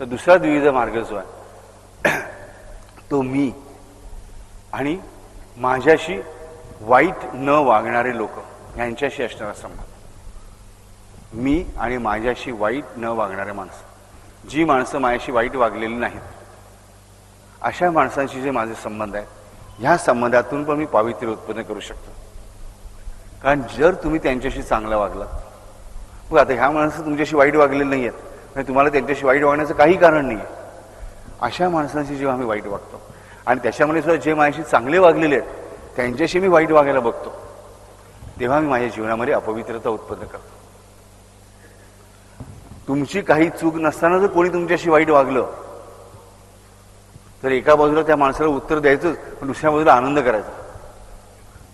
तर दुसरा द्विविध मार्ग जो आहे तो मी आणि माझ्याशी वाईट न वागणारे लोक यांच्याशी असणारा संबंध. मी आणि माझ्याशी वाईट न वागणारे माणसं. जी माणसं माझ्याशी वाईट वागलेली नाहीत अशा माणसांशी जे माझे संबंध आहेत ह्या संबंधातून पण मी पावित्र्य उत्पन्न करू शकतो. कारण जर तुम्ही त्यांच्याशी चांगलं वागलात मग आता ह्या माणसं तुमच्याशी वाईट वागलेली नाही आहेत म्हणजे तुम्हाला त्यांच्याशी वाईट वागण्याचं काही कारण नाही आहे अशा माणसांशी जेव्हा आम्ही वाईट वागतो आणि त्याच्यामध्ये सुद्धा जे माझ्याशी चांगले वागलेले आहेत त्यांच्याशी मी वाईट वागायला बघतो तेव्हा मी माझ्या जीवनामध्ये अपवित्रता उत्पन्न करतो. तुमची काही चूक नसताना जर कोणी तुमच्याशी वाईट वागलं तर एका बाजूला त्या माणसाला उत्तर द्यायचंच पण दुसऱ्या बाजूला आनंद करायचा.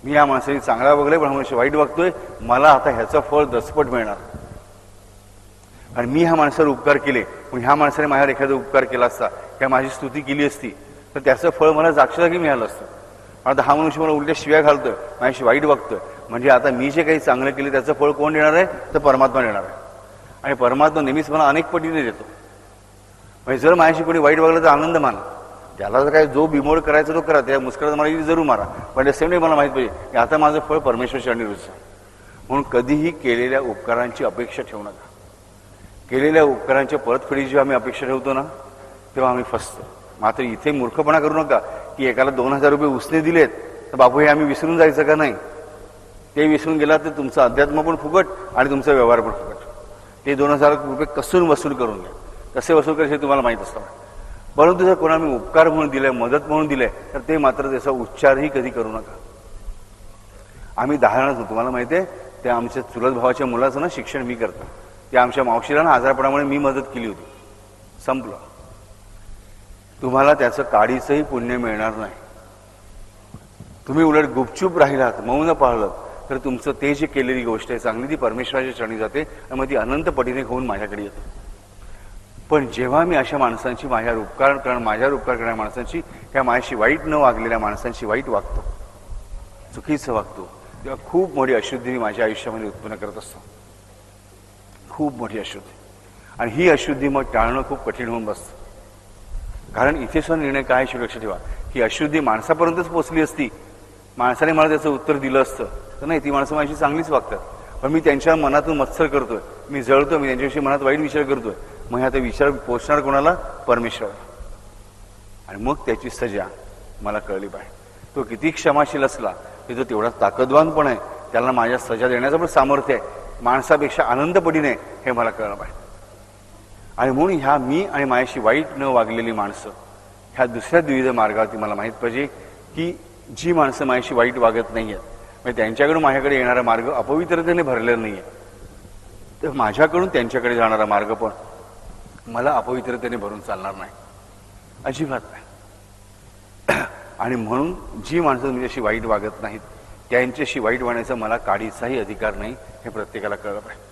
मी या माणसाने चांगला वागलाय पण हा माणूस वाईट वागतोय मला आता ह्याचं फळ दसपट मिळणार. आणि मी ह्या माणसावर उपकार केले. पण ह्या माणसाने माझ्यावर एखादा उपकार केला असता किंवा माझी स्तुती केली असती तर त्याचं फळ मला जागच्याजागी मिळालं असतं. आता हा मनुष्य मला उलट्या शिव्या घालतं माझ्याशी वाईट वागतं म्हणजे आता मी जे काही चांगलं केले त्याचं फळ कोण देणार आहे? तर परमात्मा देणार आहे. आणि परमात्मा नेहमीच मला अनेक पटीने देतो. म्हणजे जर माझ्याशी कोणी वाईट वागलं तर आनंद माना. त्याला जर काय जो बिमोड करायचा तो करा त्या मुस्करात मला जरूर मारा. पण सेम मला माहीत पाहिजे की आता माझं फळ परमेश्वर चरणी म्हणून कधीही केलेल्या उपकारांची अपेक्षा ठेवू नका. केलेल्या उपकारांच्या परतफेडीची जेव्हा आम्ही अपेक्षा ठेवतो ना तेव्हा आम्ही फसतो. मात्र इथे मूर्खपणा करू नका की एकाला दोन हजार रुपये उसने दिलेत तर बापू हे आम्ही विसरून जायचं का नाही? ते विसरून गेला तर तुमचं अध्यात्म पण फुकट आणि तुमचा व्यवहार पण फुकट. ते दोन हजार रुपये कसून वसूल करून घ्या. कसे वसूल करायचे हे तुम्हाला माहीत असतं. परंतु जर कोणा मी उपकार म्हणून दिलाय मदत म्हणून दिलाय तर ते मात्र त्याचा उच्चारही कधी करू नका. आम्ही दहा जण तुम्हाला माहिती आहे ते आमच्या चुलत भावाच्या मुलाचं ना शिक्षण मी करतो. ते आमच्या मावशीला ना आजारपणामुळे मी मदत केली होती. संपलं. तुम्हाला त्याचं काडीचंही पुण्य मिळणार नाही. तुम्ही उलट गुपचूप राहिलात मौन पाळलं तर तुमचं ते जे केलेली गोष्ट आहे चांगली ती परमेश्वराच्या चरणी जाते आणि मग ती अनंत पटीने होऊन माझ्याकडे येते. पण जेव्हा मी अशा माणसांची माझ्यावर उपकार कारण माझ्यावर उपकार करणाऱ्या माणसांची त्या माझ्याशी वाईट न वागलेल्या माणसांशी वाईट वागतो. चुकीचं वागतो. तेव्हा खूप मोठी अशुद्धी मी माझ्या आयुष्यामध्ये उत्पन्न करत असतो. खूप मोठी अशुद्धी. आणि ही अशुद्धी मग टाळणं खूप कठीण होऊन बसतं. कारण इथे सुद्धा निर्णय काय आहे लक्ष ठेवा. ही अशुद्धी माणसापर्यंतच पोचली असती माणसाने मला त्याचं उत्तर दिलं असतं तर नाही ती माणसं माझी चांगलीच वागतात. पण मी त्यांच्या मनातून मत्सर करतोय. मी जळतोय मी त्यांच्याविषयी मनात वाईट विचार करतोय. मग ह्या त्या विचार पोचणार कोणाला? परमेश्वर आणि मग त्याची सजा मला कळली पाहिजे. तो किती क्षमाशील असला की तो तेवढा ताकदवान पण आहे. त्याला माझ्या सजा देण्याचं पण सामर्थ्य आहे. माणसापेक्षा आनंदपडीने हे मला कळलं पाहिजे. आणि म्हणून ह्या मी आणि माझ्याशी वाईट न वागलेली माणसं ह्या दुसऱ्या द्विविध मार्गावरती मला माहीत पाहिजे की जी माणसं माझ्याशी वाईट वागत नाही आहेत म्हणजे त्यांच्याकडून माझ्याकडे येणारा मार्ग अपवित्रतेने भरलेला नाही आहे तर माझ्याकडून त्यांच्याकडे जाणारा मार्ग पण मला अपवित्रतेने भरून चालणार नाही. अजिबात नाही. आणि म्हणून जी माणसं तुमच्याशी वाईट वागत नाहीत त्यांच्याशी वाईट वागण्याचा मला काडीचाही अधिकार नाही हे प्रत्येकाला कळलं पाहिजे.